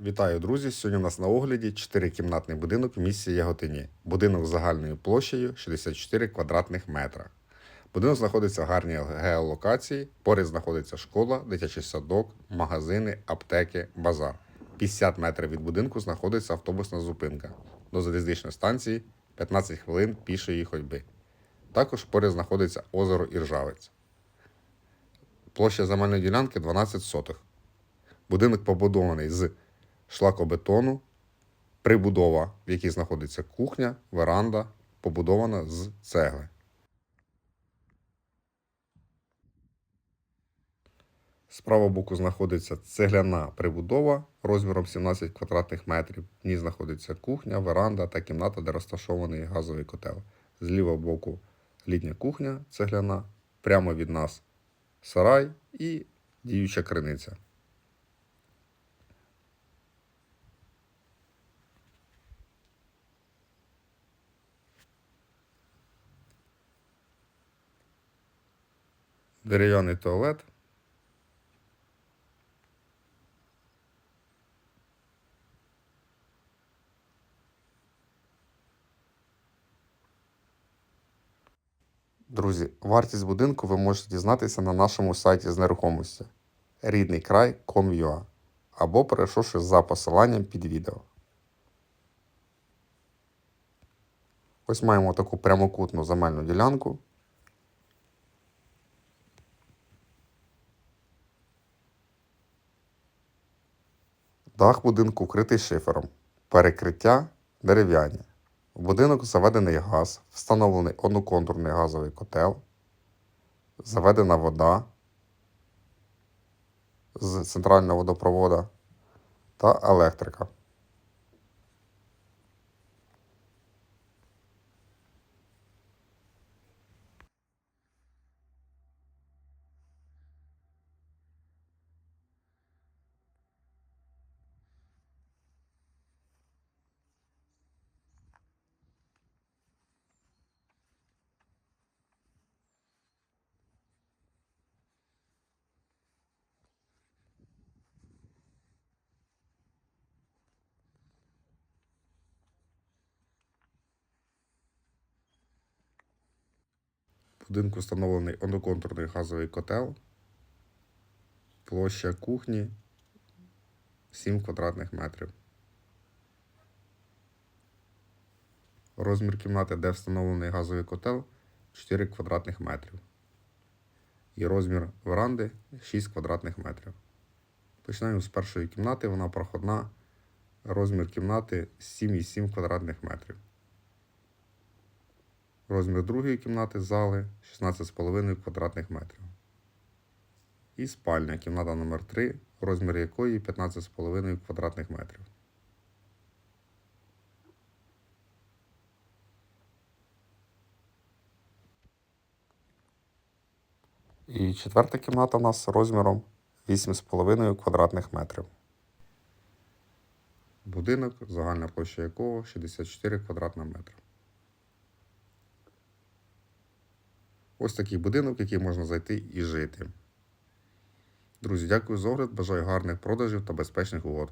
Вітаю, друзі! Сьогодні у нас на огляді 4-кімнатний будинок в місті Яготині. Будинок з загальною площею 64 квадратних метра. Будинок знаходиться в гарній геолокації. Поряд знаходиться школа, дитячий садок, магазини, аптеки, базар. 50 метрів від будинку знаходиться автобусна зупинка. До залізничної станції 15 хвилин пішої ходьби. Також поряд знаходиться озеро Іржавець. Площа земельної ділянки 12 сотих. Будинок побудований з шлакобетону, прибудова, в якій знаходиться кухня, веранда, побудована з цегли. З правого боку знаходиться цегляна прибудова розміром 17 квадратних метрів. В ній знаходиться кухня, веранда та кімната, де розташований газовий котел. З лівого боку літня кухня цегляна, прямо від нас сарай і діюча криниця. Дерев'яний туалет. Друзі, вартість будинку ви можете дізнатися на нашому сайті з нерухомості ріднийкрай.com.ua або перейшовши за посиланням під відео. Ось маємо таку прямокутну земельну ділянку. Дах будинку вкритий шифером. Перекриття дерев'яні. В будинок заведений газ, встановлений одноконтурний газовий котел, заведена вода з центрального водопроводу та електрика. Будинку встановлений одноконтурний газовий котел. Площа кухні 7 квадратних метрів. Розмір кімнати, де встановлений газовий котел 4 квадратних метрів. І розмір веранди 6 квадратних метрів. Починаємо з першої кімнати, вона проходна. Розмір кімнати 7,7 квадратних метрів. Розмір другої кімнати зали 16,5 квадратних метрів. І спальня, кімната номер 3 розмір якої 15,5 квадратних метрів. І четверта кімната у нас розміром 8,5 квадратних метрів. Будинок, загальна площа якого 64 квадратна метра. Ось такий будинок, в який можна зайти і жити. Друзі, дякую за огляд. Бажаю гарних продажів та безпечних угод.